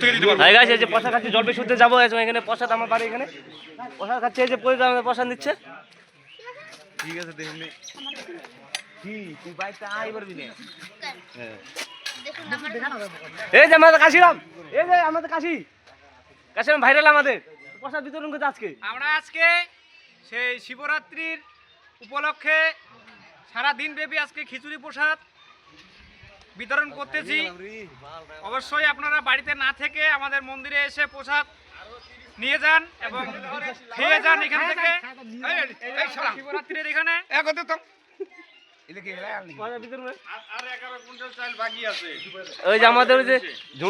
এই যে খাচ্ছি যাব এখানে প্রসাদ আমার বাড়ি এখানে। প্রসাদ খাচ্ছে এই যে আমাদের প্রসাদ নিচ্ছে। ঠিক আছে দেখুন তুই বাইকটা আই পারবি না এই যে আমাদের কাশিরাম এই যে আমাদের কাশি। কাশিরাম ভাইরাল আমাদের। প্রসাদ বিতরণ করতে আজকে। আমরা আজকে সেই শিবরাত্রির উপলক্ষে সারা দিন ব্যাপী আজকে খিচুড়ি প্রসাদ বিতরণ করতেছি। অবশ্যই আপনারা বাড়িতে না থেকে আমাদের মন্দিরে এসে প্রসাদ নিয়ে যান এবং খেয়ে যান এখান থেকে। শিবরাত্রির এখানে। ওই যে আমাদের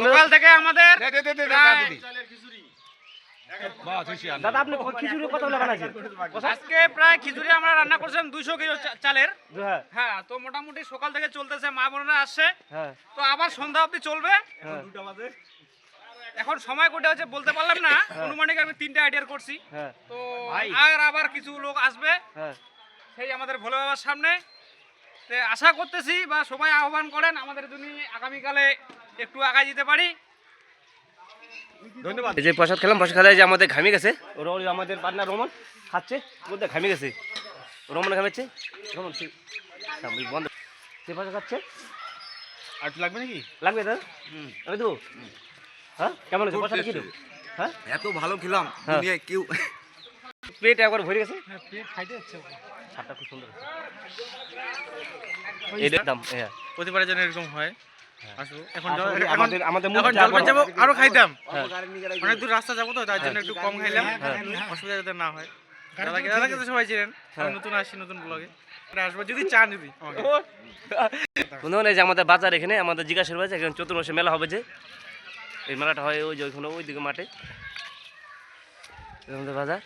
সকাল থেকে আমাদের দাদা আপনি খিচুড়ি কত বলে বানাইছেন? আজকে প্রায় খিচুড়ি আমরা রান্না করছিলাম দুইশো কেজি চা- চালের। হ্যাঁ। হ্যাঁ তো মোটামুটি সকাল থেকে চলতেছে মা বোনেরা আসছে। হ্যাঁ। তো আবার সন্ধ্যা অবধি চলবে। হ্যাঁ এখন সময় কোটা হচ্ছে বলতে পারলাম না। অনুমানিক আমি তিনটা আইডিয়ার করছি। হ্যাঁ। তো আর আবার কিছু লোক আসবে। হ্যাঁ। সেই আমাদের ভোলে বাবার সামনে। আশা করতেছি বা সবাই আহ্বান করেন আমাদের জন্য আগামীকালে একটু আগায় যেতে পারি। এই যে প্রসাদ খেলাম প্রসাদ খেলে যে আমাদের ঘামে গেছে। ওরা আমাদের পার্টনার রোমন খাচ্ছে বলতে ঘামে গেছে। রোমন ঘামেছে রোমন বন্ধ। সে প্রসাদ খাচ্ছে। আর লাগবে নাকি? লাগবে দাদা? আমি দেবো? হ্যাঁ? কেমন আছে প্রসাদ কি দেবো হ্যাঁ? এত ভালো খেলাম হ্যাঁ। কেউ পেট একবার ভরে গেছে? খাইতে হচ্ছে ছাদটা খুব সুন্দর এই দাম হ্যাঁ। প্রতিবারের জন্য এরকম হয়। এখন এখন আমাদের মুখ। যাব আরও খাইতাম। হ্যাঁ। অনেক দূর রাস্তা যাব তো তার জন্য একটু কম খাইলাম। হ্যাঁ। অসুবিধা যাতে না হয়। দাদাকে দাদাকে তো সবাই চিনেন। নতুন আসছি নতুন ব্লগে আসব যদি চান যদি। আমাকে বন্ধুগণ এই যে আমাদের বাজার এখানে আমাদের জিজ্ঞাসা রয়েছে এখানে চতুর্মাসে মেলা হবে যে। এই মেলাটা হয় ওই যে ওইখানে ওই দিকে মাঠে আমাদের বাজার।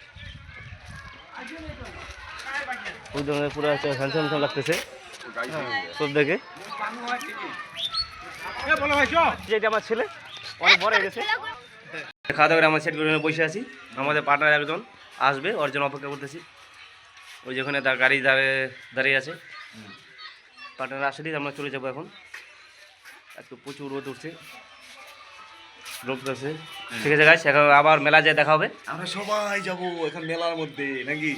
ওই দিকে পুরো হ্যান্ডসাম লাগতেছে। সব দেখে। যেটা আমার ছেলে অনেক বড় হয়ে গেছে। খাওয়া দাওয়া করে আমার সেট করে বসে আছি। আমাদের পার্টনার একজন আসবে ওর জন্য অপেক্ষা করতেছি। ওই যেখানে তার গাড়ি দাঁড়িয়ে দাঁড়িয়ে আছে। পার্টনার আসলে আমরা চলে যাব এখন। আজকে প্রচুর রোদ উঠছে। রোদ উঠছে। ঠিক আছে গাছ এখন আবার মেলা যায় দেখা হবে। আমরা সবাই যাব এখন মেলার মধ্যে নাকি?